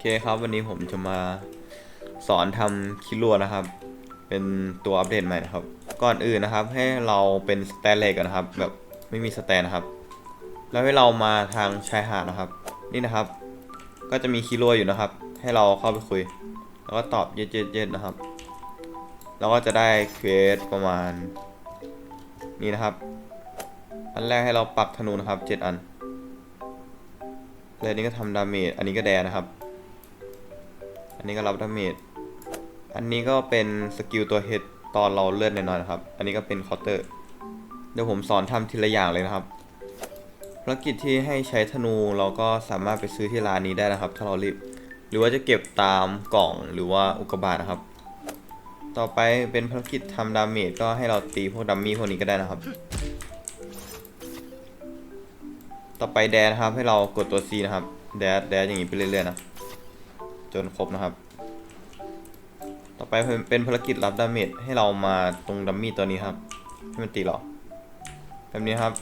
อเคครับวันนี้ผมจะมาสอนทำคิรัวนะครับ เป็นตัวอัปเดตใหม่นะครับ ก่อนอื่นนะครับ ให้เราเป็นสแตนเลกก่อนนะครับ แบบไม่มีสแตนนะครับ แล้วให้เรามาทางชายหาดนะครับ นี่นะครับ ก็จะมีคิรัวอยู่นะครับ ให้เราเข้าไปคุย แล้วก็ตอบเย็ดเย็ดเย็ดนะครับเราก็จะได้เควสประมาณ นี้นะครับ อันแรกให้เราปักธนูนะครับเจ็ดอันแล้วอันนี้ก็ทำดาเมจอันนี้ก็แดนะครับ อันนี้ก็รับดาเมจ อันนี้ก็เป็นสกิลตัวเฮดตอนเราเลื่อนน้อยๆนะครับ อันนี้ก็เป็นคาน์เตอร์ เดี๋ยวผมสอนทำทีละอย่างเลยนะครับ ภารกิจที่ให้ใช้ธนูเราก็สามารถไปซื้อที่ร้านนี้ได้นะครับ ถ้าเรารีบ หรือว่าจะเก็บตามกล่องหรือว่าอุกกาบาตนะครับ ต่อไปเป็นภารกิจทำดาเมจก็ให้เราตีพวกดัมมี่พวกนี้ก็ได้นะครับ ต่อไปแดนครับให้เรากดตัว C นะครับ แดดแดดอย่างนี้ไปเรื่อยๆนะ จนครบนะครับ ต่อไปเป็นภารกิจรับดาเมจให้เรามาตรงดัมมี่ตัวนี้ครับ ให้มันตีเราแบบนี้ครับ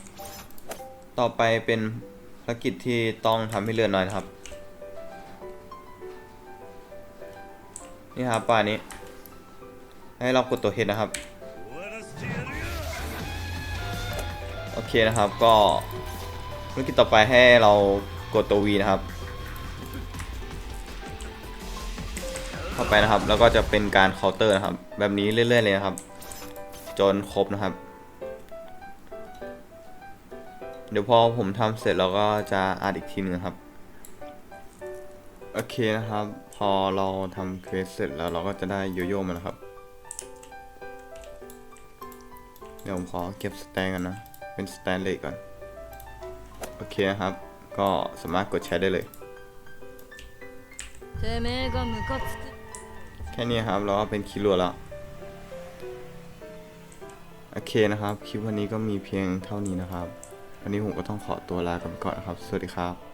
ต่อไปเป็นภารกิจที่ต้องทำให้เลือดน้อยนะครับ นี่ครับป่านี้ ให้เรากดตัวเฮดนะครับ โอเคนะครับก็ภารกิจต่อไปให้เรากดตัว V นะครับ เข้าไปนะครับ แล้วก็จะเป็นการเคาน์เตอร์นะครับ แบบนี้เรื่อยๆเลยนะครับ จนครบนะครับ เดี๋ยวพอผมทำเสร็จเราก็จะอัดอีกทีหนึงนะครับ โอเคนะครับ พอเราทำเควสเสร็จแล้วเราก็จะได้โยโย่มาแล้วครับ เดี๋ยวผมขอเก็บสแตนกันนะ เป็นสแตนเลยก่อน โอเคนะครับ ก็สามารถกดใช้ได้เลย てめえがムカつく แ ค่นี้ครับเราก็เป็นคิรัวแล้วโอเคนะครับ คลิปวันนี้ก็มีเพียงเท่านี้นะครับ วันนี้ผมก็ต้องขอตัวลากันไปก่อนนะครับ สวัสดีครับ